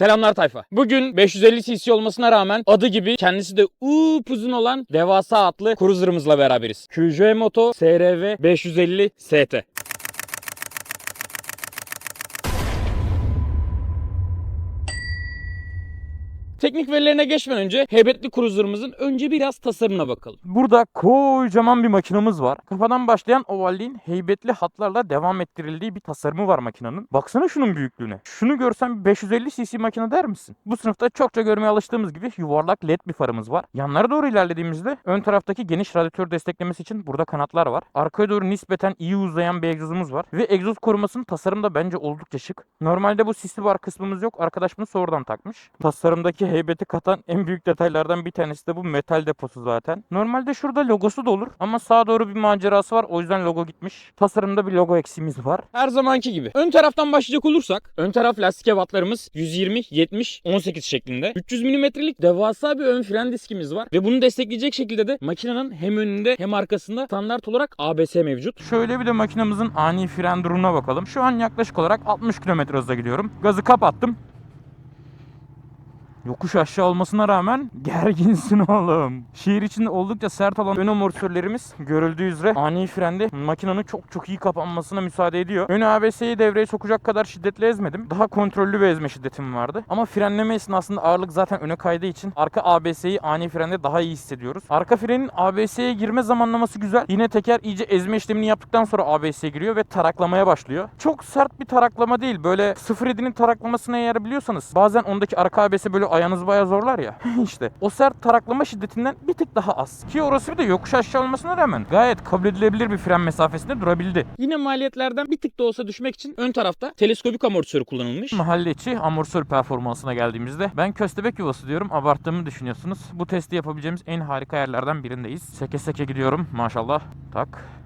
Selamlar tayfa. Bugün 550 cc olmasına rağmen adı gibi kendisi de upuzun olan devasa atlı cruiser'ımızla beraberiz. QJ Moto SRV 550 ST. Teknik verilerine geçmeden önce heybetli cruiser'ımızın önce biraz tasarımına bakalım. Burada kocaman bir makinamız var. Kafadan başlayan ovalliğin heybetli hatlarla devam ettirildiği bir tasarımı var makinenin. Baksana şunun büyüklüğüne. Şunu görsen 550 cc makine der misin? Bu sınıfta çokça görmeye alıştığımız gibi yuvarlak led bir farımız var. Yanlara doğru ilerlediğimizde ön taraftaki geniş radyatör desteklemesi için burada kanatlar var. Arkaya doğru nispeten iyi uzayan bir egzozumuz var. Ve egzoz korumasının tasarımı da bence oldukça şık. Normalde bu sisli var kısmımız yok. Arkadaş bunu sonradan takmış. Tasarımdaki heybeti katan en büyük detaylardan bir tanesi de bu metal deposu zaten. Normalde şurada logosu da olur ama sağa doğru bir macerası var. O yüzden logo gitmiş. Tasarımda bir logo eksiğimiz var. Her zamanki gibi. Ön taraftan başlayacak olursak ön taraf lastik ebatlarımız 120, 70, 18 şeklinde. 300 mm'lik devasa bir ön fren diskimiz var ve bunu destekleyecek şekilde de makinenin hem önünde hem arkasında standart olarak ABS mevcut. Şöyle bir de makinamızın ani fren durumuna bakalım. Şu an yaklaşık olarak 60 km hızla gidiyorum. Gazı kapattım. Yokuş aşağı olmasına rağmen gerginsin oğlum. Şehir içinde oldukça sert olan ön amortisörlerimiz görüldüğü üzere ani frende makinenin çok çok iyi kapanmasına müsaade ediyor. Ön ABS'yi devreye sokacak kadar şiddetli ezmedim. Daha kontrollü bir ezme şiddetim vardı. Ama frenleme esnasında ağırlık zaten öne kaydığı için arka ABS'yi ani frende daha iyi hissediyoruz. Arka frenin ABS'ye girme zamanlaması güzel. Yine teker iyice ezme işlemini yaptıktan sonra ABS'ye giriyor ve taraklamaya başlıyor. Çok sert bir taraklama değil. Böyle 0.7'nin taraklamasını eğer biliyorsanız bazen ondaki arka ABS böyle ayağınızı bayağı zorlar ya. işte o sert taraklama şiddetinden bir tık daha az. Ki orası bir de yokuş aşağı olmasına rağmen gayet kabul edilebilir bir fren mesafesinde durabildi. Yine maliyetlerden bir tık da olsa düşmek için ön tarafta teleskopik amortisör kullanılmış. Mahalle içi amortisör performansına geldiğimizde ben köstebek yuvası diyorum abarttığımı düşünüyorsunuz. Bu testi yapabileceğimiz en harika yerlerden birindeyiz. Seke seke gidiyorum maşallah. Tak.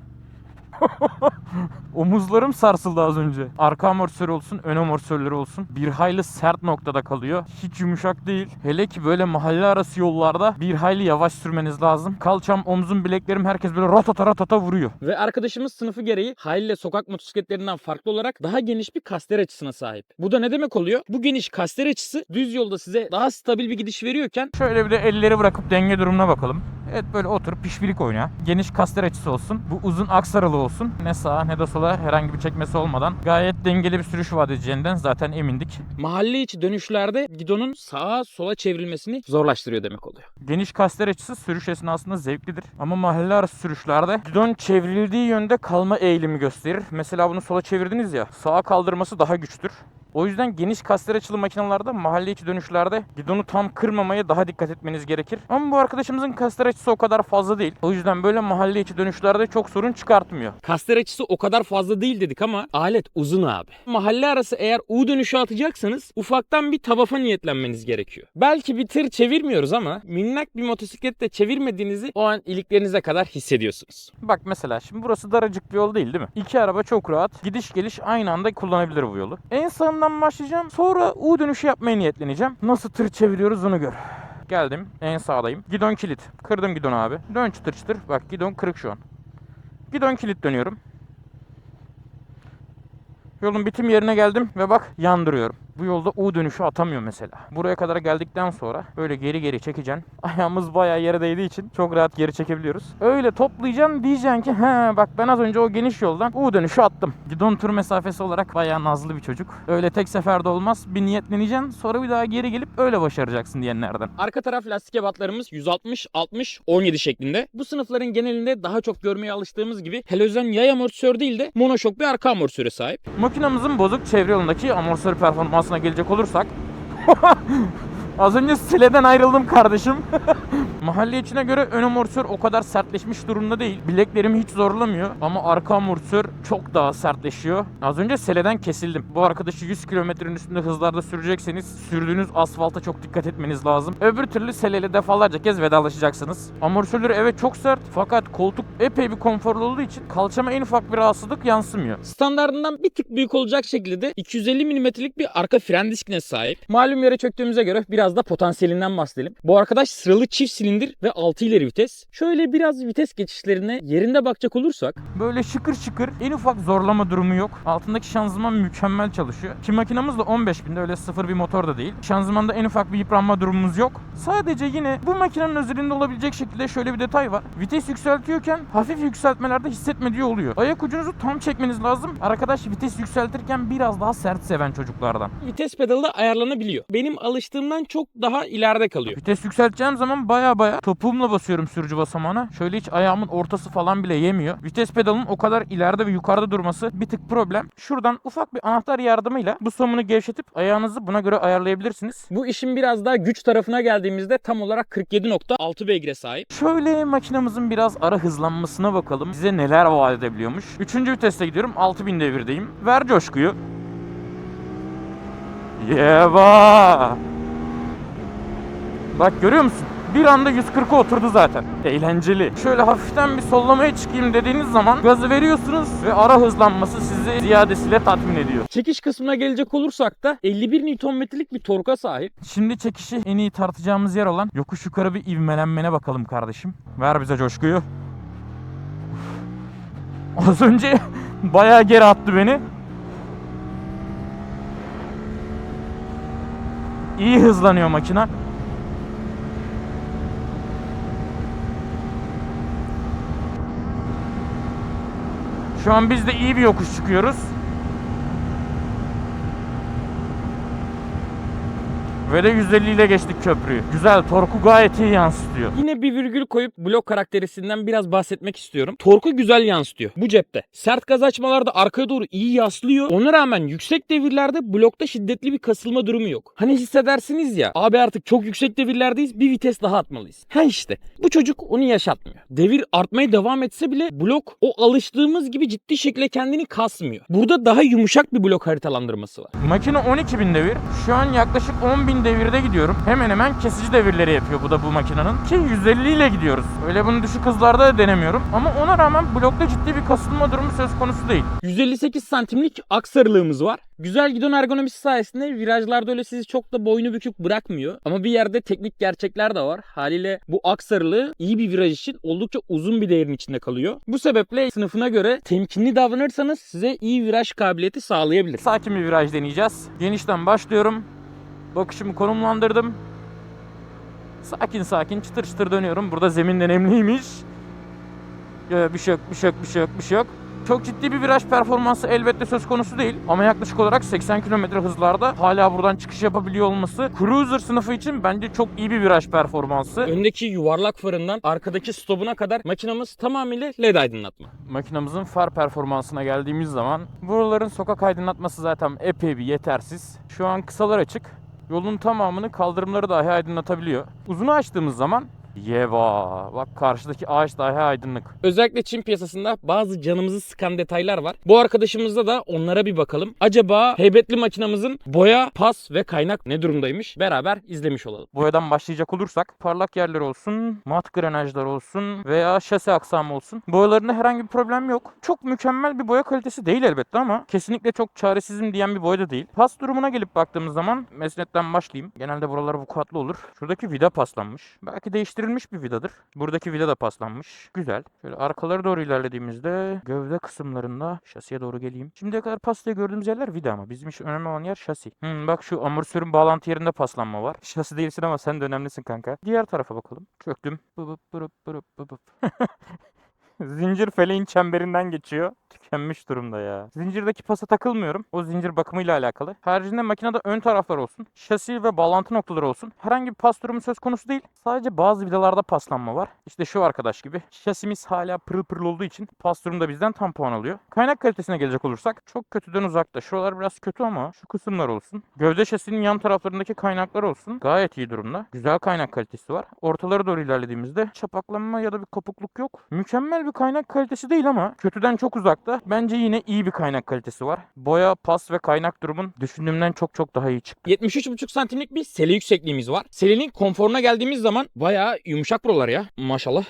Omuzlarım sarsıldı az önce. Arka amortisör olsun, ön amortisörleri olsun. Bir hayli sert noktada kalıyor. Hiç yumuşak değil. Hele ki böyle mahalle arası yollarda bir hayli yavaş sürmeniz lazım. Kalçam, omzum, bileklerim herkes böyle ratata ratata vuruyor. Ve arkadaşımız sınıfı gereği haliyle sokak motosikletlerinden farklı olarak daha geniş bir kaster açısına sahip. Bu da ne demek oluyor? Bu geniş kaster açısı düz yolda size daha stabil bir gidiş veriyorken Şöyle bir de elleri bırakıp denge durumuna bakalım. Evet böyle oturup pişpirik oyna. Geniş kaster açısı olsun. Bu uzun aks aralığı olsun. Ne sağa ne de sola herhangi bir çekmesi olmadan gayet dengeli bir sürüş vaat edeceğinden zaten emindik. mahalle içi dönüşlerde gidonun sağa sola çevrilmesini zorlaştırıyor demek oluyor. Geniş kaster açısı sürüş esnasında zevklidir. Ama mahalle arası sürüşlerde gidon çevrildiği yönde kalma eğilimi gösterir. Mesela bunu sola çevirdiniz ya sağa kaldırması daha güçtür. O yüzden geniş kaster açılı makinalarda mahalle içi dönüşlerde gidonu tam kırmamaya daha dikkat etmeniz gerekir. Ama bu arkadaşımızın kaster açısı o kadar fazla değil. O yüzden böyle mahalle içi dönüşlerde çok sorun çıkartmıyor. Kaster açısı o kadar fazla değil dedik ama alet uzun abi. Mahalle arası eğer U dönüşü atacaksanız ufaktan bir tabafa niyetlenmeniz gerekiyor. Belki bir tır çevirmiyoruz ama minnak bir motosiklette çevirmediğinizi o an iliklerinize kadar hissediyorsunuz. Bak mesela şimdi burası daracık bir yol değil değil mi? İki araba çok rahat gidiş geliş aynı anda kullanabilir bu yolu. En sağından başlayacağım sonra U dönüşü yapmaya niyetleneceğim. Nasıl tır çeviriyoruz onu gör. Geldim en sağdayım. Gidon kilit. Kırdım gidonu abi. Dön çıtır çıtır. Bak gidon kırık şu an. Gidon kilit dönüyorum. Yolun bitim yerine geldim ve bak yandırıyorum. Bu yolda U dönüşü atamıyor mesela. Buraya kadar geldikten sonra böyle geri geri çekeceksin. Ayağımız bayağı yere değdiği için çok rahat geri çekebiliyoruz. Öyle toplayacaksın diyeceksin ki he bak ben az önce o geniş yoldan U dönüşü attım. Gidon tur mesafesi olarak bayağı nazlı bir çocuk. Öyle tek seferde olmaz. Bir niyetleneceksin sonra bir daha geri gelip öyle başaracaksın diyenlerden. Arka taraf lastik ebatlarımız 160, 60, 17 şeklinde. Bu sınıfların genelinde daha çok görmeye alıştığımız gibi helozon yay amortisör değil de monoşok bir arka amortisöre sahip. Makinamızın bozuk çevre yolundaki amortisör performansına gelecek olursak Az önce sileden ayrıldım kardeşim. Mahalle içine göre ön amortisör o kadar sertleşmiş durumda değil. Bileklerimi hiç zorlamıyor ama arka amortisör çok daha sertleşiyor. Az önce seleden kesildim. Bu arkadaşı 100 kilometrenin üstünde hızlarda sürecekseniz sürdüğünüz asfalta çok dikkat etmeniz lazım. Öbür türlü seleyle defalarca kez vedalaşacaksınız. Amortisörleri evet çok sert fakat koltuk epey bir konforlu olduğu için kalçama en ufak bir rahatsızlık yansımıyor. Standardından bir tık büyük olacak şekilde 250 mm'lik bir arka fren diskine sahip. Malum yere çöktüğümüze göre biraz da potansiyelinden bahsedelim. Bu arkadaş sıralı çift silindir silindir ve 6 ileri vites. Şöyle biraz vites geçişlerine yerinde bakacak olursak Böyle şıkır şıkır en ufak zorlama durumu yok. Altındaki şanzıman mükemmel çalışıyor. Ki makinamız da 15 binde öyle sıfır bir motor da değil. Şanzımanda en ufak bir yıpranma durumumuz yok. Sadece yine bu makinenin özelinde olabilecek şekilde şöyle bir detay var. Vites yükseltiyorken hafif yükseltmelerde hissetmediği oluyor. Ayak ucunuzu tam çekmeniz lazım. Arkadaş vites yükseltirken biraz daha sert seven çocuklardan. vites pedalı da ayarlanabiliyor. Benim alıştığımdan çok daha ileride kalıyor. Vites yükselteceğim zaman baya baya topuğumla basıyorum sürücü basamağına. Şöyle hiç ayağımın ortası falan bile yemiyor. Vites pedalının o kadar ileride ve yukarıda durması bir tık problem. Şuradan ufak bir anahtar yardımıyla bu somunu gevşetip ayağınızı buna göre ayarlayabilirsiniz. Bu işin biraz daha güç tarafına geldiğimizde tam olarak 47.6 beygire sahip. Şöyle makinamızın biraz ara hızlanmasına bakalım. Bize neler vaat edebiliyormuş. Üçüncü viteste gidiyorum. 6000 devirdeyim. Ver coşkuyu. Yeva! Bak görüyor musun? Bir anda 140'a oturdu zaten. Eğlenceli. Şöyle hafiften bir sollamaya çıkayım dediğiniz zaman gazı veriyorsunuz ve ara hızlanması sizi ziyadesiyle tatmin ediyor. Çekiş kısmına gelecek olursak da 51 Nm'lik bir torka sahip. Şimdi çekişi en iyi tartacağımız yer olan yokuş yukarı bir ivmelenmene bakalım kardeşim. Ver bize coşkuyu. Az önce bayağı geri attı beni. İyi hızlanıyor makina. Şu an biz de iyi bir yokuş çıkıyoruz. Ve de 150 ile geçtik köprüyü. Güzel, torku gayet iyi yansıtıyor. Yine bir virgül koyup blok karakterisinden biraz bahsetmek istiyorum. Torku güzel yansıtıyor bu cepte. Sert gaz açmalarda arkaya doğru iyi yaslıyor. Ona rağmen yüksek devirlerde blokta şiddetli bir kasılma durumu yok. Hani hissedersiniz ya abi artık çok yüksek devirlerdeyiz bir vites daha atmalıyız. Ha işte bu çocuk onu yaşatmıyor. Devir artmaya devam etse bile blok o alıştığımız gibi ciddi şekilde kendini kasmıyor. Burada daha yumuşak bir blok haritalandırması var. Makine 12.000 devir. Şu an yaklaşık 10.000 devirde gidiyorum. Hemen hemen kesici devirleri yapıyor bu da bu makinenin. Ki 150 ile gidiyoruz. Öyle bunu düşük hızlarda da denemiyorum. Ama ona rağmen blokta ciddi bir kasılma durumu söz konusu değil. 158 santimlik aksarılığımız var. Güzel gidon ergonomisi sayesinde virajlarda öyle sizi çok da boynu bükük bırakmıyor. Ama bir yerde teknik gerçekler de var. Haliyle bu aksarılığı iyi bir viraj için oldukça uzun bir değerin içinde kalıyor. Bu sebeple sınıfına göre temkinli davranırsanız size iyi viraj kabiliyeti sağlayabilir. Sakin bir viraj deneyeceğiz. Genişten başlıyorum. Bakışımı konumlandırdım. Sakin sakin çıtır çıtır dönüyorum. Burada zemin de nemliymiş. Bir şey yok, bir şey yok, bir şey yok, bir şey yok. Çok ciddi bir viraj performansı elbette söz konusu değil. Ama yaklaşık olarak 80 km hızlarda hala buradan çıkış yapabiliyor olması cruiser sınıfı için bence çok iyi bir viraj performansı. Öndeki yuvarlak farından arkadaki stopuna kadar makinamız tamamıyla led aydınlatma. Makinamızın far performansına geldiğimiz zaman buraların sokak aydınlatması zaten epey bir yetersiz. Şu an kısalar açık. Yolun tamamını kaldırımları dahi aydınlatabiliyor. Uzunu açtığımız zaman Yeva bak karşıdaki ağaç dahi aydınlık. Özellikle Çin piyasasında bazı canımızı sıkan detaylar var. Bu arkadaşımızda da onlara bir bakalım. Acaba heybetli makinamızın boya, pas ve kaynak ne durumdaymış? Beraber izlemiş olalım. Boyadan başlayacak olursak parlak yerler olsun, mat grenajlar olsun veya şase aksamı olsun. Boyalarında herhangi bir problem yok. Çok mükemmel bir boya kalitesi değil elbette ama kesinlikle çok çaresizim diyen bir boya da değil. Pas durumuna gelip baktığımız zaman mesnetten başlayayım. Genelde buralar vukuatlı olur. Şuradaki vida paslanmış. Belki değiştirilmiş bir vidadır. Buradaki vida da paslanmış. Güzel. Şöyle arkalara doğru ilerlediğimizde gövde kısımlarında şasiye doğru geleyim. Şimdiye kadar pas diye gördüğümüz yerler vida ama bizim için önemli olan yer şasi. Hmm, bak şu amortisörün bağlantı yerinde paslanma var. Şasi değilsin ama sen de önemlisin kanka. Diğer tarafa bakalım. Çöktüm. Bıbıp bırıp bırıp bıbıp. Zincir feleğin çemberinden geçiyor. Tükenmiş durumda ya. Zincirdeki pasa takılmıyorum. O zincir bakımıyla alakalı. Haricinde makinede ön taraflar olsun. Şasi ve bağlantı noktaları olsun. Herhangi bir pas durumu söz konusu değil. Sadece bazı vidalarda paslanma var. İşte şu arkadaş gibi. Şasimiz hala pırıl pırıl olduğu için pas durumda bizden tam puan alıyor. Kaynak kalitesine gelecek olursak çok kötüden uzakta. Şuralar biraz kötü ama şu kısımlar olsun. Gövde şasinin yan taraflarındaki kaynaklar olsun. Gayet iyi durumda. Güzel kaynak kalitesi var. Ortalara doğru ilerlediğimizde çapaklanma ya da bir kopukluk yok. Mükemmel bir kaynak kalitesi değil ama kötüden çok uzakta. Bence yine iyi bir kaynak kalitesi var. Boya, pas ve kaynak durumun düşündüğümden çok çok daha iyi çıktı. 73,5 santimlik bir sele yüksekliğimiz var. Selenin konforuna geldiğimiz zaman bayağı yumuşak buralar ya. Maşallah.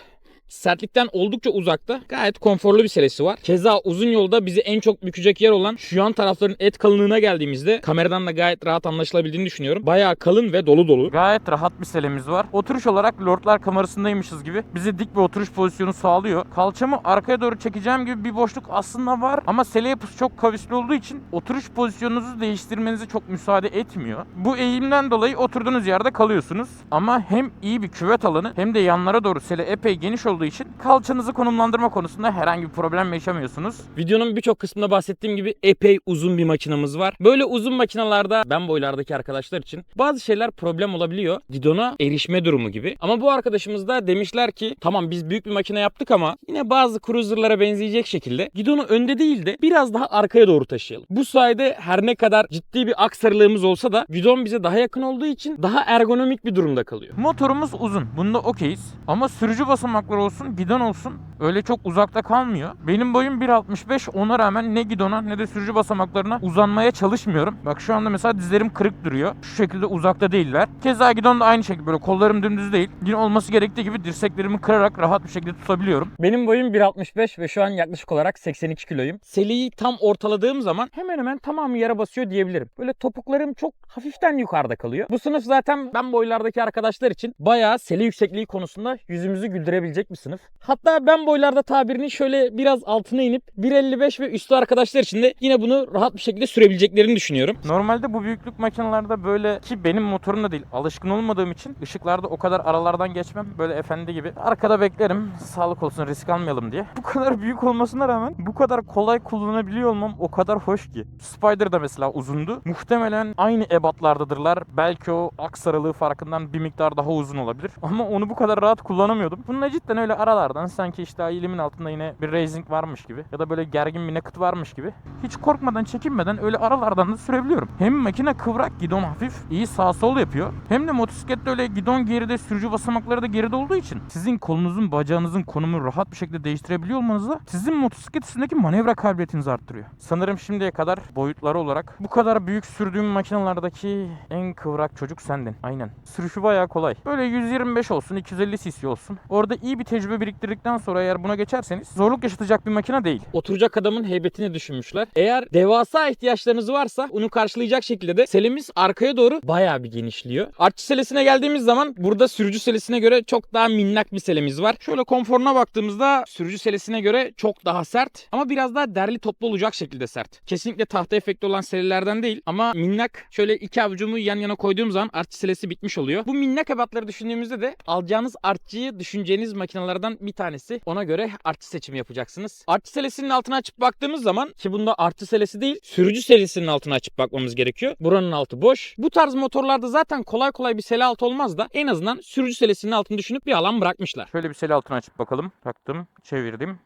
Sertlikten oldukça uzakta. Gayet konforlu bir selesi var. Keza uzun yolda bizi en çok bükecek yer olan şu yan tarafların et kalınlığına geldiğimizde kameradan da gayet rahat anlaşılabildiğini düşünüyorum. Bayağı kalın ve dolu dolu. Gayet rahat bir selemiz var. Oturuş olarak lordlar kamerasındaymışız gibi. Bize dik bir oturuş pozisyonu sağlıyor. Kalçamı arkaya doğru çekeceğim gibi bir boşluk aslında var. Ama sele yapısı çok kavisli olduğu için oturuş pozisyonunuzu değiştirmenize çok müsaade etmiyor. Bu eğimden dolayı oturduğunuz yerde kalıyorsunuz. Ama hem iyi bir küvet alanı hem de yanlara doğru sele epey geniş olduğu için kalçanızı konumlandırma konusunda herhangi bir problem yaşamıyorsunuz. Videonun birçok kısmında bahsettiğim gibi epey uzun bir makinamız var. Böyle uzun makinalarda ben boylardaki arkadaşlar için bazı şeyler problem olabiliyor. Gidona erişme durumu gibi. Ama bu arkadaşımız da demişler ki tamam biz büyük bir makine yaptık ama yine bazı cruiser'lara benzeyecek şekilde gidonu önde değil de biraz daha arkaya doğru taşıyalım. Bu sayede her ne kadar ciddi bir aksarılığımız olsa da gidon bize daha yakın olduğu için daha ergonomik bir durumda kalıyor. Motorumuz uzun. Bunda okeyiz. Ama sürücü basamakları olsun, gidon olsun öyle çok uzakta kalmıyor. Benim boyum 1.65. Ona rağmen ne gidona ne de sürücü basamaklarına uzanmaya çalışmıyorum. Bak şu anda mesela dizlerim kırık duruyor. Şu şekilde uzakta değiller. Keza gidon da aynı şekilde böyle kollarım dümdüz değil. Yine olması gerektiği gibi dirseklerimi kırarak rahat bir şekilde tutabiliyorum. Benim boyum 1.65 ve şu an yaklaşık olarak 82 kiloyum. Seliyi tam ortaladığım zaman hemen hemen tamamı yere basıyor diyebilirim. Böyle topuklarım çok hafiften yukarıda kalıyor. Bu sınıf zaten ben boylardaki arkadaşlar için bayağı seli yüksekliği konusunda yüzümüzü güldürebilecek bir sınıf. Hatta ben boylarda tabirini şöyle biraz altına inip 1.55 ve üstü arkadaşlar için de yine bunu rahat bir şekilde sürebileceklerini düşünüyorum. Normalde bu büyüklük makinalarda böyle ki benim motorum da değil alışkın olmadığım için ışıklarda o kadar aralardan geçmem. Böyle efendi gibi. Arkada beklerim. Sağlık olsun risk almayalım diye. Bu kadar büyük olmasına rağmen bu kadar kolay kullanabiliyor olmam o kadar hoş ki. Spider da mesela uzundu. Muhtemelen aynı ebatlardadırlar. Belki o aks aralığı farkından bir miktar daha uzun olabilir. Ama onu bu kadar rahat kullanamıyordum. Bununla cidden öyle aralardan sanki işte elimin altında yine bir racing varmış gibi ya da böyle gergin bir naked varmış gibi hiç korkmadan çekinmeden öyle aralardan da sürebiliyorum. Hem makine kıvrak gidon hafif iyi sağ sol yapıyor. Hem de motosiklette öyle gidon geride sürücü basamakları da geride olduğu için sizin kolunuzun bacağınızın konumu rahat bir şekilde değiştirebiliyor olmanız da sizin motosiklet üstündeki manevra kabiliyetinizi arttırıyor. Sanırım şimdiye kadar boyutları olarak bu kadar büyük sürdüğüm makinalardaki en kıvrak çocuk sendin. Aynen. Sürüşü bayağı kolay. Böyle 125 olsun 250 cc olsun. Orada iyi bir tecrübe biriktirdikten sonra eğer buna geçerseniz zorluk yaşatacak bir makine değil. Oturacak adamın heybetini düşünmüşler. Eğer devasa ihtiyaçlarınız varsa onu karşılayacak şekilde de selemiz arkaya doğru bayağı bir genişliyor. Artçı selesine geldiğimiz zaman burada sürücü selesine göre çok daha minnak bir selemiz var. Şöyle konforuna baktığımızda sürücü selesine göre çok daha sert ama biraz daha derli toplu olacak şekilde sert. Kesinlikle tahta efekti olan selelerden değil ama minnak şöyle iki avucumu yan yana koyduğum zaman artçı selesi bitmiş oluyor. Bu minnak ebatları düşündüğümüzde de alacağınız artçıyı düşüneceğiniz makinelerden bir tanesi. Ona göre artçı seçimi yapacaksınız. Artçı selesinin altına açıp baktığımız zaman ki bunda artçı selesi değil sürücü serisinin altına açıp bakmamız gerekiyor. Buranın altı boş. Bu tarz motorlarda zaten kolay kolay bir sele altı olmaz da en azından sürücü selesinin altını düşünüp bir alan bırakmışlar. Şöyle bir sel altına açıp bakalım. Taktım, çevirdim.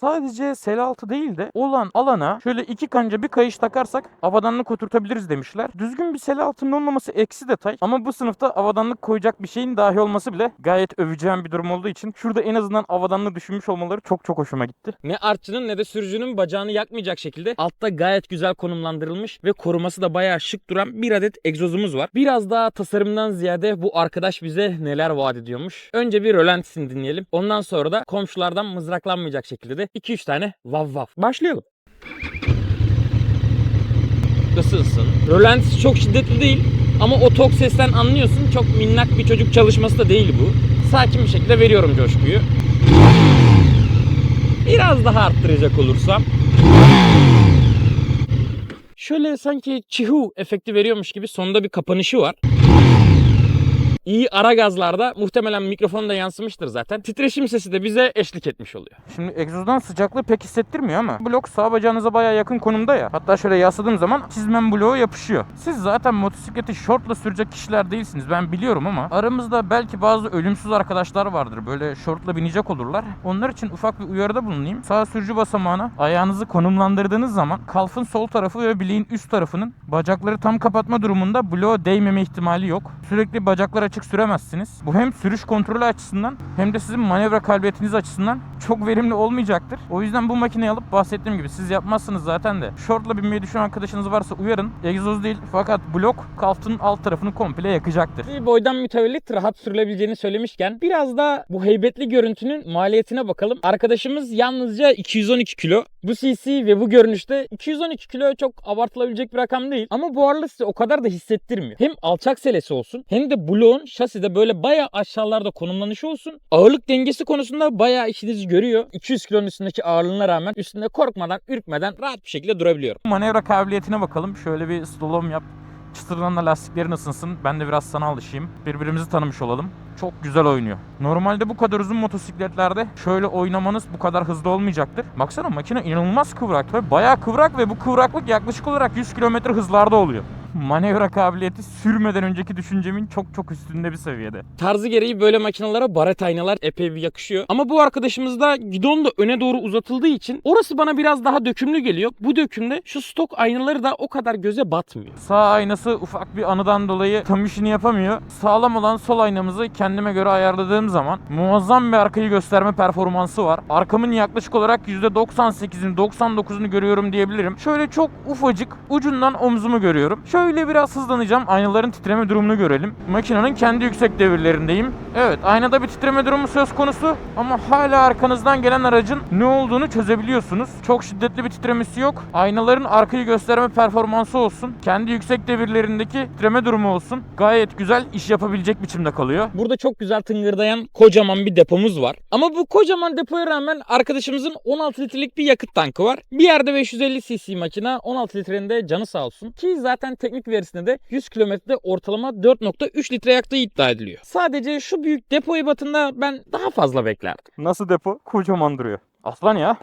Sadece sel altı değil de olan alana şöyle iki kanca bir kayış takarsak avadanlık oturtabiliriz demişler. Düzgün bir sel altının olmaması eksi detay ama bu sınıfta avadanlık koyacak bir şeyin dahi olması bile gayet öveceğim bir durum olduğu için şurada en azından avadanlığı düşünmüş olmaları çok çok hoşuma gitti. Ne artçının ne de sürücünün bacağını yakmayacak şekilde altta gayet güzel konumlandırılmış ve koruması da bayağı şık duran bir adet egzozumuz var. Biraz daha tasarımdan ziyade bu arkadaş bize neler vaat ediyormuş. Önce bir rölantisini dinleyelim. Ondan sonra da komşulardan mızraklanmayacak şekilde de 2-3 tane vav vav. Başlayalım. Isınsın. Rölantisi çok şiddetli değil ama o tok sesten anlıyorsun. Çok minnak bir çocuk çalışması da değil bu. Sakin bir şekilde veriyorum coşkuyu. Biraz daha arttıracak olursam. Şöyle sanki çihu efekti veriyormuş gibi sonunda bir kapanışı var. İyi ara gazlarda muhtemelen mikrofona da yansımıştır zaten. Titreşim sesi de bize eşlik etmiş oluyor. Şimdi egzozdan sıcaklığı pek hissettirmiyor ama blok sağ bacağınıza baya yakın konumda ya. Hatta şöyle yasladığım zaman çizmem bloğu yapışıyor. Siz zaten motosikleti şortla sürecek kişiler değilsiniz ben biliyorum ama aramızda belki bazı ölümsüz arkadaşlar vardır. Böyle şortla binecek olurlar. Onlar için ufak bir uyarıda bulunayım. Sağ sürücü basamağına ayağınızı konumlandırdığınız zaman kalfın sol tarafı ve bileğin üst tarafının bacakları tam kapatma durumunda bloğa değmeme ihtimali yok. Sürekli bacaklar açık açık süremezsiniz. Bu hem sürüş kontrolü açısından hem de sizin manevra kabiliyetiniz açısından çok verimli olmayacaktır. O yüzden bu makineyi alıp bahsettiğim gibi siz yapmazsınız zaten de. Short'la binmeyi düşünen arkadaşınız varsa uyarın. Egzoz değil fakat blok kaftın alt tarafını komple yakacaktır. Bir boydan mütevellit rahat sürülebileceğini söylemişken biraz da bu heybetli görüntünün maliyetine bakalım. Arkadaşımız yalnızca 212 kilo. Bu CC ve bu görünüşte 212 kilo çok abartılabilecek bir rakam değil. Ama bu ağırlık size o kadar da hissettirmiyor. Hem alçak selesi olsun hem de bloğun şaside böyle bayağı aşağılarda konumlanışı olsun. Ağırlık dengesi konusunda bayağı işinizi görüyor. 200 kilonun üstündeki ağırlığına rağmen üstünde korkmadan, ürkmeden rahat bir şekilde durabiliyorum. Manevra kabiliyetine bakalım. Şöyle bir slalom yap. Çıtırdan da lastiklerin ısınsın. Ben de biraz sana alışayım. Birbirimizi tanımış olalım. Çok güzel oynuyor. Normalde bu kadar uzun motosikletlerde şöyle oynamanız bu kadar hızlı olmayacaktır. Baksana makine inanılmaz kıvrak ve bayağı kıvrak ve bu kıvraklık yaklaşık olarak 100 km hızlarda oluyor. Manevra kabiliyeti sürmeden önceki düşüncemin çok çok üstünde bir seviyede. Tarzı gereği böyle makinalara baret aynalar epey bir yakışıyor. Ama bu arkadaşımızda gidon da öne doğru uzatıldığı için orası bana biraz daha dökümlü geliyor. Bu dökümde şu stok aynaları da o kadar göze batmıyor. Sağ aynası ufak bir anıdan dolayı tam işini yapamıyor. Sağlam olan sol aynamızı kendime göre ayarladığım zaman muazzam bir arkayı gösterme performansı var. Arkamın yaklaşık olarak %98'in 99'unu görüyorum diyebilirim. Şöyle çok ufacık ucundan omzumu görüyorum. Şöyle biraz hızlanacağım. Aynaların titreme durumunu görelim. Makinenin kendi yüksek devirlerindeyim. Evet aynada bir titreme durumu söz konusu ama hala arkanızdan gelen aracın ne olduğunu çözebiliyorsunuz. Çok şiddetli bir titremesi yok. Aynaların arkayı gösterme performansı olsun. Kendi yüksek devirlerindeki titreme durumu olsun. Gayet güzel iş yapabilecek biçimde kalıyor. Burada çok güzel tıngırdayan kocaman bir depomuz var. Ama bu kocaman depoya rağmen arkadaşımızın 16 litrelik bir yakıt tankı var. Bir yerde 550 cc makina 16 litrenin de canı sağ olsun. Ki zaten teknik verisinde de 100 kilometrede ortalama 4.3 litre yaktığı iddia ediliyor. Sadece şu büyük depo ebatında ben daha fazla beklerdim. Nasıl depo? Kocaman duruyor. Aslan ya.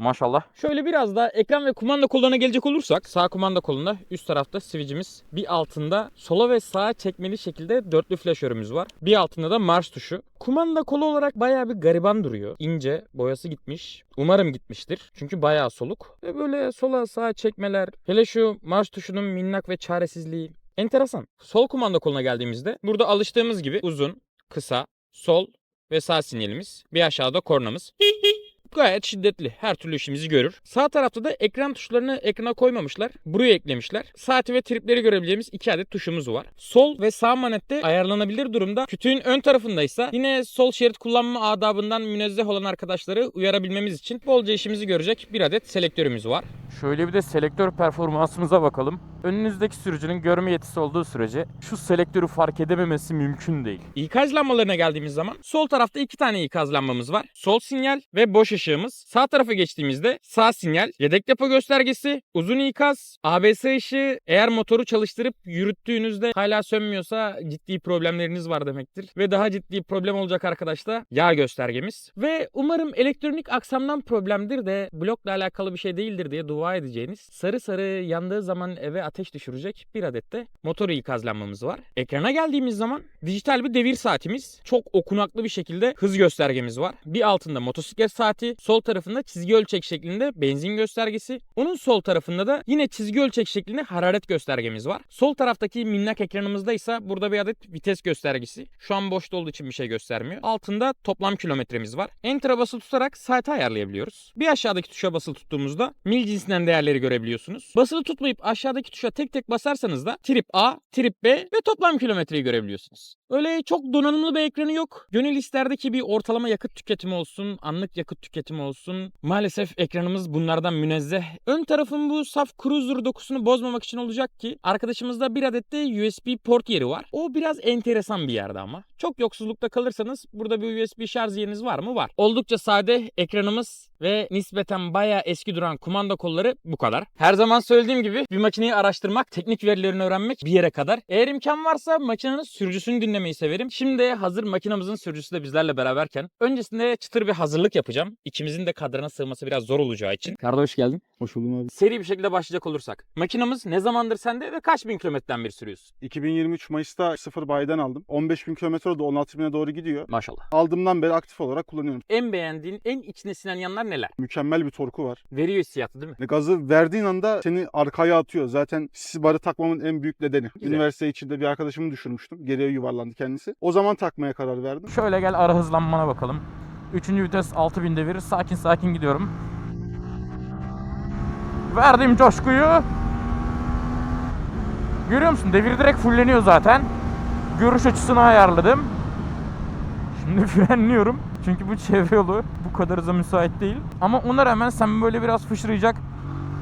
Maşallah. Şöyle biraz da ekran ve kumanda kollarına gelecek olursak sağ kumanda kolunda üst tarafta switch'imiz bir altında sola ve sağa çekmeli şekilde dörtlü flaşörümüz var. Bir altında da marş tuşu. Kumanda kolu olarak bayağı bir gariban duruyor. İnce, boyası gitmiş. Umarım gitmiştir. Çünkü bayağı soluk. Ve böyle sola sağa çekmeler. Hele şu marş tuşunun minnak ve çaresizliği. Enteresan. Sol kumanda koluna geldiğimizde burada alıştığımız gibi uzun, kısa, sol ve sağ sinyalimiz. Bir aşağıda kornamız. Gayet şiddetli. Her türlü işimizi görür. Sağ tarafta da ekran tuşlarını ekrana koymamışlar. Buraya eklemişler. Saati ve tripleri görebileceğimiz iki adet tuşumuz var. Sol ve sağ manette ayarlanabilir durumda. Kütüğün ön tarafındaysa yine sol şerit kullanma adabından münezzeh olan arkadaşları uyarabilmemiz için bolca işimizi görecek bir adet selektörümüz var. Şöyle bir de selektör performansımıza bakalım. Önünüzdeki sürücünün görme yetisi olduğu sürece şu selektörü fark edememesi mümkün değil. İkaz lambalarına geldiğimiz zaman sol tarafta iki tane ikaz lambamız var. Sol sinyal ve boş ışığımız. Sağ tarafa geçtiğimizde sağ sinyal, yedek depo göstergesi, uzun ikaz, ABS ışığı. Eğer motoru çalıştırıp yürüttüğünüzde hala sönmüyorsa ciddi problemleriniz var demektir. Ve daha ciddi problem olacak arkadaşlar yağ göstergemiz. Ve umarım elektronik aksamdan problemdir de blokla alakalı bir şey değildir diye dua edeceğiniz sarı sarı yandığı zaman eve ateş düşürecek bir adet de motor ikaz lambamız var. Ekrana geldiğimiz zaman dijital bir devir saatimiz. Çok okunaklı bir şekilde hız göstergemiz var. Bir altında motosiklet saati, sol tarafında çizgi ölçek şeklinde benzin göstergesi. Onun sol tarafında da yine çizgi ölçek şeklinde hararet göstergemiz var. Sol taraftaki minnak ekranımızda ise burada bir adet vites göstergesi. Şu an boşta olduğu için bir şey göstermiyor. Altında toplam kilometremiz var. Enter'a basılı tutarak saati ayarlayabiliyoruz. Bir aşağıdaki tuşa basılı tuttuğumuzda mil cinsinden değerleri görebiliyorsunuz. Basılı tutmayıp aşağıdaki tuşa tek tek basarsanız da trip A, trip B ve toplam kilometreyi görebiliyorsunuz. Öyle çok donanımlı bir ekranı yok. Gönül isterdi ki bir ortalama yakıt tüketimi olsun, anlık yakıt tüketimi olsun. Maalesef ekranımız bunlardan münezzeh. Ön tarafın bu saf cruiser dokusunu bozmamak için olacak ki arkadaşımızda bir adet de USB port yeri var. O biraz enteresan bir yerde ama. Çok yoksullukta kalırsanız burada bir USB şarj yeriniz var mı? Var. Oldukça sade ekranımız ve nispeten bayağı eski duran kumanda kolları bu kadar. Her zaman söylediğim gibi bir makineyi araştırmak, teknik verilerini öğrenmek bir yere kadar. Eğer imkan varsa makinenin sürücüsünü dinlemeyi severim. Şimdi hazır makinamızın sürücüsü de bizlerle beraberken öncesinde çıtır bir hazırlık yapacağım. İkimizin de kadrana sığması biraz zor olacağı için. Karda hoş geldin. Hoş buldum abi. Seri bir şekilde başlayacak olursak. Makinamız ne zamandır sende ve kaç bin kilometreden beri sürüyorsun? 2023 Mayıs'ta sıfır bayiden aldım. 15 bin kilometre oldu 16 bine doğru gidiyor. Maşallah. Aldığımdan beri aktif olarak kullanıyorum. En beğendiğin, en içine sinen yanlar neler? Mükemmel bir torku var. Veriyor hissiyatı değil mi? Gazı verdiğin anda seni arkaya atıyor. Zaten sis barı takmamın en büyük nedeni. Güzel. Üniversite içinde bir arkadaşımı düşürmüştüm. Geriye yuvarlandı kendisi. O zaman takmaya karar verdim. Şöyle gel ara hızlanmana bakalım. Üçüncü vites 6000 devir. Sakin sakin gidiyorum. Verdim coşkuyu. Görüyor musun? Devir direkt fulleniyor zaten. Görüş açısını ayarladım. Şimdi frenliyorum. Çünkü bu çevre yolu bu kadar hıza müsait değil. Ama ona rağmen sen böyle biraz fışıracak,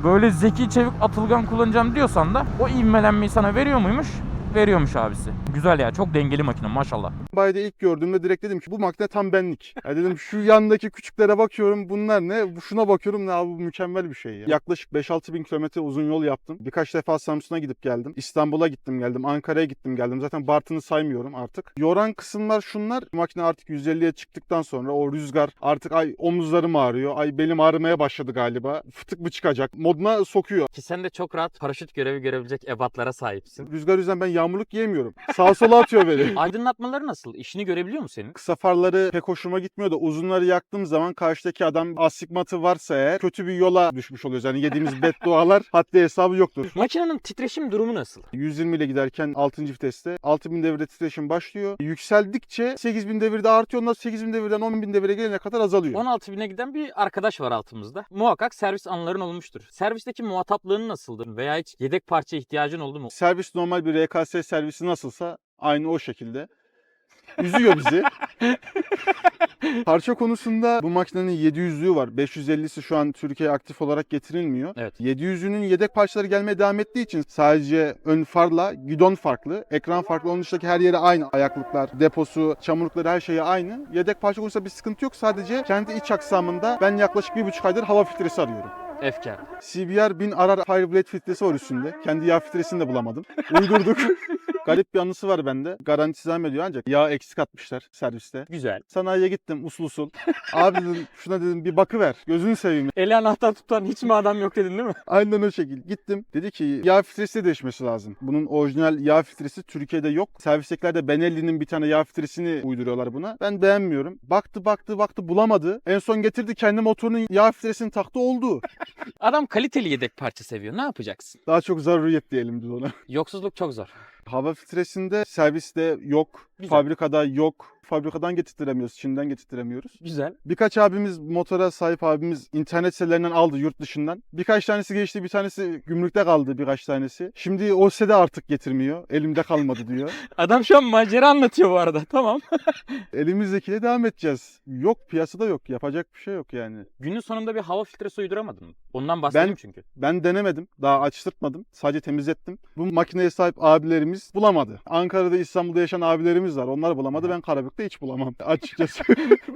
böyle zeki, çevik, atılgan kullanacağım diyorsan da o ivmelenmeyi sana veriyor muymuş? Veriyormuş abisi. Güzel ya. Çok dengeli makine maşallah. Bayide ilk gördüğümde direkt dedim ki bu makine tam benlik. Ya dedim şu yandaki küçüklere bakıyorum bunlar ne? Bu Şuna bakıyorum ne abi bu mükemmel bir şey ya. Yaklaşık 5-6 bin kilometre uzun yol yaptım. Birkaç defa Samsun'a gidip geldim. İstanbul'a gittim geldim. Ankara'ya gittim geldim. Zaten Bartın'ı saymıyorum artık. Yoran kısımlar şunlar. Makine artık 150'ye çıktıktan sonra o rüzgar artık ay omuzlarım ağrıyor. Ay belim ağrımaya başladı galiba. Fıtık mı çıkacak? Moduna sokuyor. Ki sen de çok rahat paraşüt görevi görebilecek ebatlara sahipsin. Rüzgar yüzden ben yağmurluk yiyemiyorum. Sağa sola atıyor beni. Aydınlatmaları nasıl? İşini görebiliyor mu senin? Kısa farları pek hoşuma gitmiyor da uzunları yaktığım zaman karşıdaki adam astigmatı varsa eğer kötü bir yola düşmüş oluyoruz. Yani yediğimiz beddualar haddi hesabı yoktur. Makinenin titreşim durumu nasıl? 120 ile giderken 6. viteste 6000 devirde titreşim başlıyor. Yükseldikçe 8000 devirde artıyor. Ondan 8000 devirden 10000 devire gelene kadar azalıyor. 16 bine giden bir arkadaş var altımızda. Muhakkak servis anıların olmuştur. Servisteki muhataplığın nasıldır? Veya hiç yedek parça ihtiyacın oldu mu? Servis normal bir RKS servisi nasılsa aynı o şekilde. Üzüyor bizi. Parça konusunda bu makinenin 700'lüğü var. 550'si şu an Türkiye'ye aktif olarak getirilmiyor. Evet. 700'ünün yedek parçaları gelmeye devam ettiği için sadece ön farla gidon farklı, ekran farklı. Onun dışındaki her yeri aynı. Ayaklıklar, deposu, çamurlukları her şeyi aynı. Yedek parça konusunda bir sıkıntı yok. Sadece kendi iç aksamında ben yaklaşık bir buçuk aydır hava filtresi arıyorum. Efkar. CBR 1000 arar Fireblade filtresi var üstünde. Kendi yağ filtresini de bulamadım. Uydurduk. Garip bir anısı var bende. Garantisi ediyor ancak yağ eksik atmışlar serviste. Güzel. Sanayiye gittim usul usul. Abi dedim şuna dedim bir bakıver. Gözünü seveyim. Eli anahtar tutan hiç mi adam yok dedin değil mi? Aynen o şekil. Gittim. Dedi ki yağ filtresi de değişmesi lazım. Bunun orijinal yağ filtresi Türkiye'de yok. Servisteklerde Benelli'nin bir tane yağ filtresini uyduruyorlar buna. Ben beğenmiyorum. Baktı baktı baktı bulamadı. En son getirdi kendi motorunun yağ filtresini taktı oldu. Adam kaliteli yedek parça seviyor. Ne yapacaksın? Daha çok zaruriyet diyelim biz ona. Yoksuzluk çok zor. Hava filtresinde serviste yok. Güzel. Fabrikada yok. Fabrikadan getirtiremiyoruz. Çin'den getirtiremiyoruz. Güzel. Birkaç abimiz motora sahip abimiz internet sitelerinden aldı yurt dışından. Birkaç tanesi geçti bir tanesi gümrükte kaldı birkaç tanesi. Şimdi o sede artık getirmiyor. Elimde kalmadı diyor. Adam şu an macera anlatıyor bu arada. Tamam. Elimizdekiyle devam edeceğiz. Yok piyasada yok. Yapacak bir şey yok yani. Günün sonunda bir hava filtresi uyduramadın mı? Ondan bahsedeyim Ben- çünkü. Ben denemedim. Daha açtırtmadım. Sadece temizlettim. Bu makineye sahip abilerimiz bulamadı. Ankara'da İstanbul'da yaşayan abilerimiz var. Onlar bulamadı. Ben Karabük'te hiç bulamam. Açıkçası.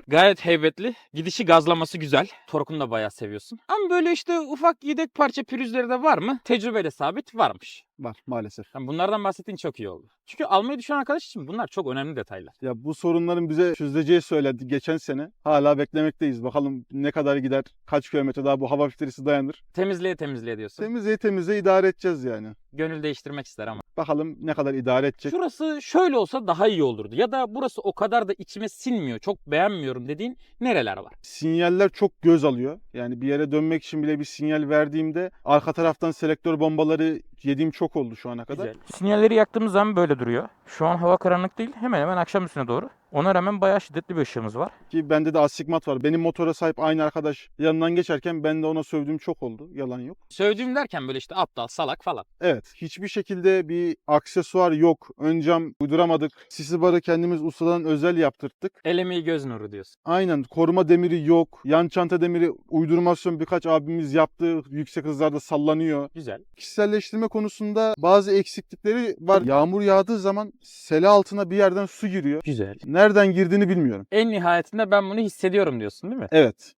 Gayet heybetli. Gidişi gazlaması güzel. Torkunu da bayağı seviyorsun. Ama böyle işte ufak yedek parça pürüzleri de var mı? Tecrübeyle sabit varmış. Var maalesef. Yani bunlardan bahsettiğin çok iyi oldu. Çünkü almayı düşünen arkadaş için bunlar çok önemli detaylar. Ya bu sorunların bize çözüleceği söylendi geçen sene. Hala beklemekteyiz. Bakalım ne kadar gider, kaç kilometre daha bu hava filtresi dayanır. Temizliğe temizliğe diyorsun. Temizliğe temizliğe idare edeceğiz yani. Gönül değiştirmek ister ama. Bakalım ne kadar idare edecek. Şurası şöyle olsa daha iyi olurdu. Ya da burası o kadar da içime sinmiyor. Çok beğenmiyorum dediğin nereler var? Sinyaller çok göz alıyor. Yani bir yere dönmek için bile bir sinyal verdiğimde arka taraftan selektör bombaları yediğim çok oldu şu ana kadar. Güzel. Sinyalleri yaktığımız zaman böyle duruyor. Şu an hava karanlık değil. Hemen hemen akşam üstüne doğru. Ona rağmen bayağı şiddetli bir ışığımız var. Ki bende de astigmat var. Benim motora sahip aynı arkadaş yanından geçerken ben de ona sövdüğüm çok oldu. Yalan yok. Sövdüğüm derken böyle işte aptal, salak falan. Evet. Hiçbir şekilde bir aksesuar yok. Ön cam uyduramadık. Sisi barı kendimiz ustadan özel yaptırttık. El emeği göz nuru diyorsun. Aynen. Koruma demiri yok. Yan çanta demiri uydurmasyon birkaç abimiz yaptı. Yüksek hızlarda sallanıyor. Güzel. Kişiselleştirme konusunda bazı eksiklikleri var. Yağmur yağdığı zaman sele altına bir yerden su giriyor. Güzel. Nereden girdiğini bilmiyorum. En nihayetinde ben bunu hissediyorum diyorsun değil mi? Evet.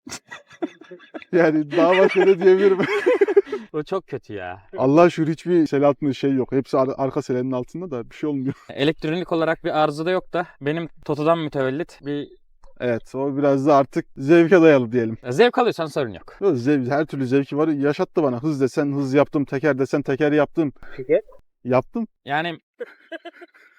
yani daha başka ne diyebilirim. O çok kötü ya. Allah şükür hiçbir sel altında şey yok. Hepsi ar- arka selenin altında da bir şey olmuyor. Elektronik olarak bir arıza da yok da benim Toto'dan mütevellit bir Evet o biraz da artık zevke dayalı diyelim. Zevk alıyorsan sorun yok. Yok, Zev, her türlü zevki var. Yaşattı bana. Hız desen hız yaptım. Teker desen teker yaptım. Teker? Yaptım. Yani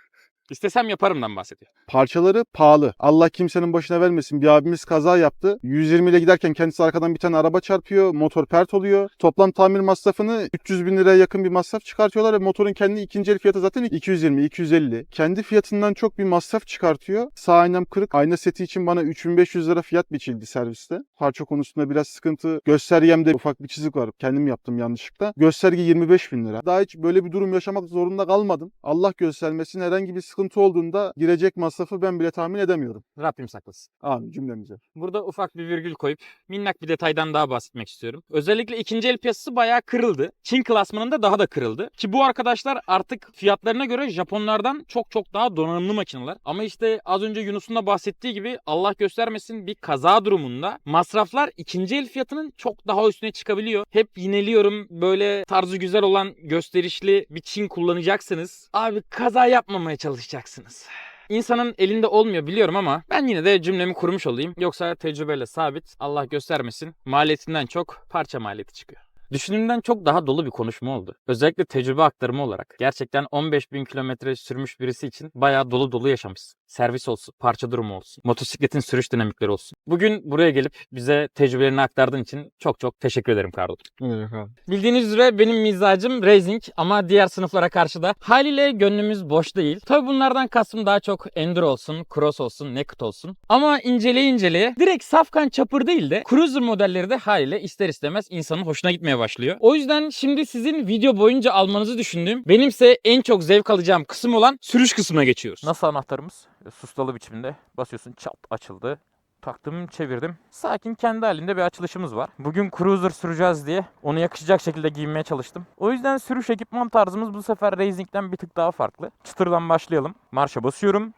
istesem yaparımdan bahsediyor. Parçaları pahalı. Allah kimsenin başına vermesin. Bir abimiz kaza yaptı. 120 ile giderken kendisi arkadan bir tane araba çarpıyor. Motor pert oluyor. Toplam tamir masrafını 300 bin liraya yakın bir masraf çıkartıyorlar ve motorun kendi ikinci el fiyatı zaten 220-250. Kendi fiyatından çok bir masraf çıkartıyor. Sağ aynam kırık. Ayna seti için bana 3500 lira fiyat biçildi serviste. Parça konusunda biraz sıkıntı. Göstergemde ufak bir çizik var. Kendim yaptım yanlışlıkla. Gösterge 25 bin lira. Daha hiç böyle bir durum yaşamak zorunda kalmadım. Allah göstermesin herhangi bir sıkıntı olduğunda girecek masrafı ben bile tahmin edemiyorum. Rabbim saklasın. Amin cümlemize. Burada ufak bir virgül koyup minnak bir detaydan daha bahsetmek istiyorum. Özellikle ikinci el piyasası bayağı kırıldı. Çin klasmanında daha da kırıldı. Ki bu arkadaşlar artık fiyatlarına göre Japonlardan çok çok daha donanımlı makineler. Ama işte az önce Yunus'un da bahsettiği gibi Allah göstermesin bir kaza durumunda masraflar ikinci el fiyatının çok daha üstüne çıkabiliyor. Hep yineliyorum böyle tarzı güzel olan gösterişli bir Çin kullanacaksınız. Abi kaza yapmamaya çalışacaksınız. İnsanın elinde olmuyor biliyorum ama ben yine de cümlemi kurmuş olayım. Yoksa tecrübeyle sabit Allah göstermesin maliyetinden çok parça maliyeti çıkıyor. Düşündüğümden çok daha dolu bir konuşma oldu. Özellikle tecrübe aktarımı olarak. Gerçekten 15 bin kilometre sürmüş birisi için bayağı dolu dolu yaşamışsın. Servis olsun, parça durumu olsun, motosikletin sürüş dinamikleri olsun. Bugün buraya gelip bize tecrübelerini aktardığın için çok çok teşekkür ederim Kardo. Ne demek abi? Bildiğiniz üzere benim mizacım racing ama diğer sınıflara karşı da haliyle gönlümüz boş değil. Tabi bunlardan kastım daha çok enduro olsun, cross olsun, naked olsun. Ama inceleye inceleye direkt safkan çapır değil de cruiser modelleri de haliyle ister istemez insanın hoşuna gitmeye başlıyor. O yüzden şimdi sizin video boyunca almanızı düşündüğüm benimse en çok zevk alacağım kısım olan sürüş kısmına geçiyoruz. Nasıl anahtarımız? Sustalı biçimde. Basıyorsun çat açıldı. Taktım çevirdim. Sakin kendi halinde bir açılışımız var. Bugün cruiser süreceğiz diye onu yakışacak şekilde giyinmeye çalıştım. O yüzden sürüş ekipman tarzımız bu sefer racing'den bir tık daha farklı. Çıtırdan başlayalım. Marşa basıyorum.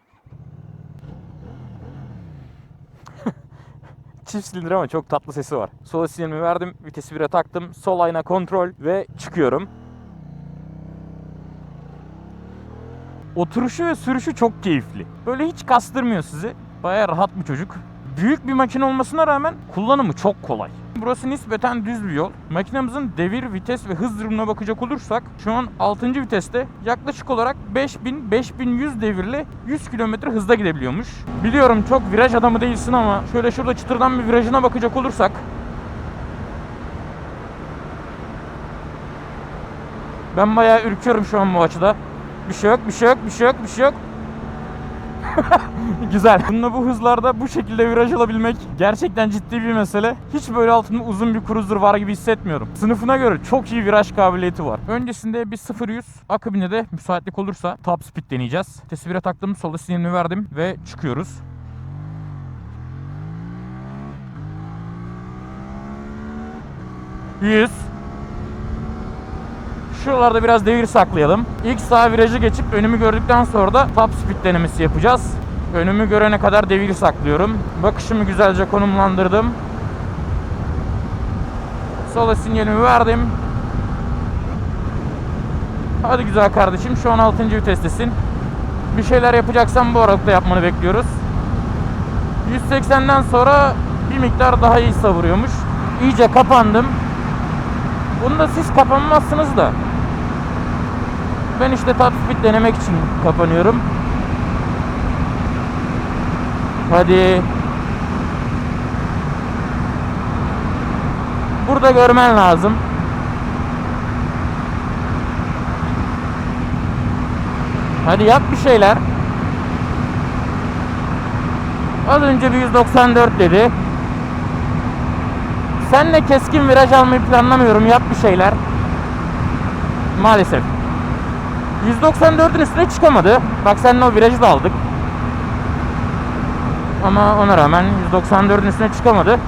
Çift silindir ama çok tatlı sesi var. Sola sinyalimi verdim. Vitesi 1'e taktım. Sol ayna kontrol ve çıkıyorum. Oturuşu ve sürüşü çok keyifli. Böyle hiç kastırmıyor sizi. Baya rahat bir çocuk. Büyük bir makine olmasına rağmen kullanımı çok kolay. Burası nispeten düz bir yol. Makinemizin devir, vites ve hız durumuna bakacak olursak şu an 6. viteste yaklaşık olarak 5000-5100 devirle 100 km hızda gidebiliyormuş. Biliyorum çok viraj adamı değilsin ama şöyle şurada çıtırdan bir virajına bakacak olursak ben bayağı ürküyorum şu an bu açıda. Bir şey yok, bir şey yok, bir şey yok, bir şey yok. Güzel. Bununla bu hızlarda bu şekilde viraj alabilmek gerçekten ciddi bir mesele. Hiç böyle altında uzun bir cruiser var gibi hissetmiyorum. Sınıfına göre çok iyi viraj kabiliyeti var. Öncesinde bir 0-100 akabinde de müsaitlik olursa top speed deneyeceğiz. Tesbire taktım, solda sinyalini verdim ve çıkıyoruz. Yüz. Şuralarda biraz devir saklayalım. İlk sağ virajı geçip önümü gördükten sonra da top speed denemesi yapacağız. Önümü görene kadar devir saklıyorum. Bakışımı güzelce konumlandırdım. Sola sinyalimi verdim. Hadi güzel kardeşim şu an 6. vitestesin. Bir şeyler yapacaksan bu aralıkta yapmanı bekliyoruz. 180'den sonra bir miktar daha iyi savuruyormuş. İyice kapandım. Bunda siz kapanmazsınız da. Ben işte top speed denemek için kapanıyorum. Hadi. Burada görmen lazım. Hadi yap bir şeyler. Az önce bir 194 dedi. Senle keskin viraj almayı planlamıyorum. Yap bir şeyler. Maalesef. 194'ün üstüne çıkamadı. Bak seninle o virajı da aldık. Ama ona rağmen 194'ün üstüne çıkamadı.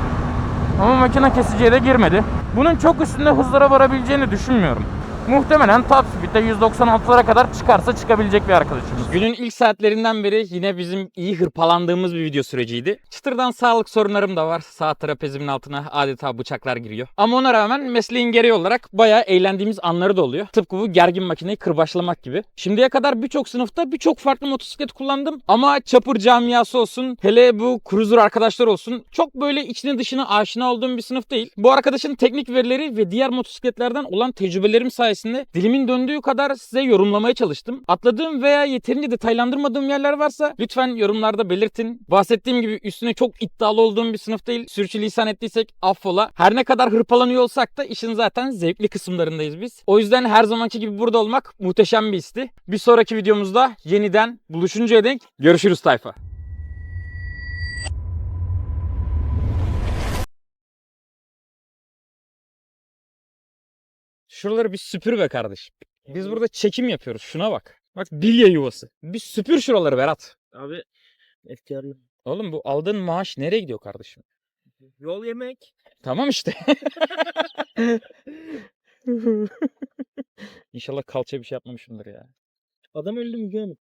Ama makine kesiciye de girmedi. Bunun çok üstünde hızlara varabileceğini düşünmüyorum. Muhtemelen top speed'de 196'lara kadar çıkarsa çıkabilecek bir arkadaşımız. Günün ilk saatlerinden beri yine bizim iyi hırpalandığımız bir video süreciydi. Çıtırdan sağlık sorunlarım da var. Sağ trapezimin altına adeta bıçaklar giriyor. Ama ona rağmen mesleğin gereği olarak bayağı eğlendiğimiz anları da oluyor. Tıpkı bu gergin makineyi kırbaçlamak gibi. Şimdiye kadar birçok sınıfta birçok farklı motosiklet kullandım. Ama çapır camiası olsun, hele bu cruiser arkadaşlar olsun çok böyle içine dışına aşina olduğum bir sınıf değil. Bu arkadaşın teknik verileri ve diğer motosikletlerden olan tecrübelerim sayesinde dilimin döndüğü kadar size yorumlamaya çalıştım. Atladığım veya yeterince detaylandırmadığım yerler varsa lütfen yorumlarda belirtin. Bahsettiğim gibi üstüne çok iddialı olduğum bir sınıf değil. Sürçülisan ettiysek affola. Her ne kadar hırpalanıyor olsak da işin zaten zevkli kısımlarındayız biz. O yüzden her zamanki gibi burada olmak muhteşem bir histi. Bir sonraki videomuzda yeniden buluşuncaya denk görüşürüz tayfa. Şuraları bir süpür be kardeşim. Biz burada çekim yapıyoruz. Şuna bak. Bak bilye yuvası. Bir süpür şuraları Berat. Abi efkarlı. Oğlum bu aldığın maaş nereye gidiyor kardeşim? Yol yemek. Tamam işte. İnşallah kalça bir şey yapmamışımdır ya. Adam öldü Müge Hanım.